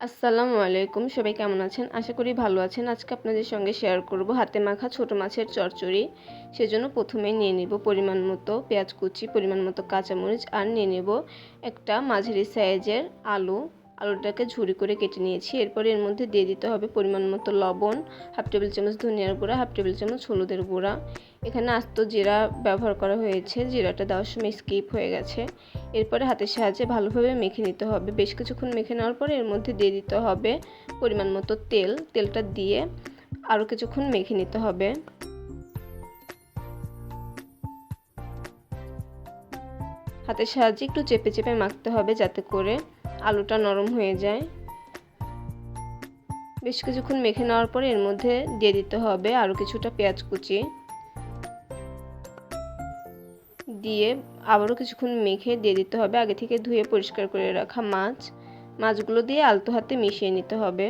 আসসালামু আলাইকুম, সবাই কেমন আছেন? আশা করি ভালো আছেন। আজকে আপনাদের সঙ্গে শেয়ার করব হাতে মাখা ছোট মাছের চচ্চড়ি। সেজন্য প্রথমে নিয়ে নেব পরিমাণ মতো পেঁয়াজ কুচি, পরিমাণ মতো কাঁচামরিচ আর নিয়ে নেব একটা মাঝারি সাইজের আলু। আলুটাকে ঝুরি করে কেটে নিয়েছি। এরপর এর মধ্যে দিয়ে দিতে হবে পরিমাণ মতো লবণ, হাফ টেবিল চামচ ধনিয়ার গুঁড়া, হাফ টেবিল চামচ হলুদের গুঁড়া। এখানে আস্ত জিরা ব্যবহার করা হয়েছে, জিরাটা দেওয়ার সময় স্কিপ হয়ে গেছে। এরপরে হাতের সাহায্যে ভালোভাবে মেখে নিতে হবে। বেশ কিছুক্ষণ মেখে নেওয়ার পর এর মধ্যে দিয়ে দিতে হবে পরিমাণ মতো তেল। তেলটা দিয়ে আরও কিছুক্ষণ মেখে নিতে হবে। হাতের সাহায্যে একটু চেপে চেপে মাখতে হবে যাতে করে আলুটা নরম হয়ে যায়। বেশ কিছুক্ষণ মেখে নেওয়ার পরে এর মধ্যে দিয়ে দিতে হবে আরও কিছুটা পেঁয়াজ কুচি। দিয়ে আবারও কিছুক্ষণ মেখে দিয়ে দিতে হবে, আগে থেকে ধুয়ে পরিষ্কার করে রাখা মাছ। মাছগুলো দিয়ে আলতো হাতে মিশিয়ে নিতে হবে।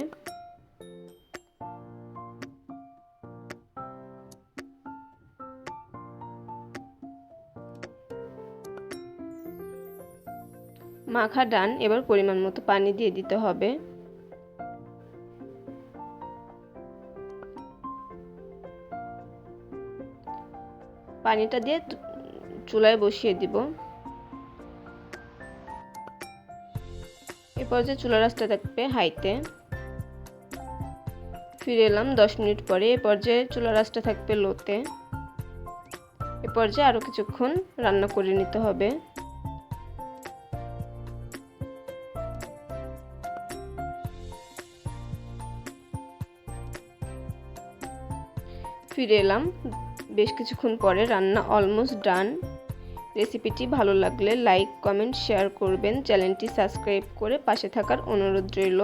মাখা ডান, এবার পরিমাণ মতো পানি দিয়ে দিতে হবে। পানিটা দিয়ে চুলায় বসিয়ে দিব। এরপর যে চুলা রাস্তা থাকবে হাইতে। ফিরে এলাম দশ মিনিট পরে এ পর্যায়ে চুলা রাস্তা থাকবে লোতে। এ পর্যায়ে আরও কিছুক্ষণ রান্না করে নিতে হবে। ফিরে এলাম। বেশ কিছুক্ষণ পরে রান্না অলমোস্ট ডান রেসিপিটি ভালো লাগলে লাইক কমেন্ট শেয়ার করবেন। চ্যানেলটি সাবস্ক্রাইব করে পাশে থাকার অনুরোধ রইল।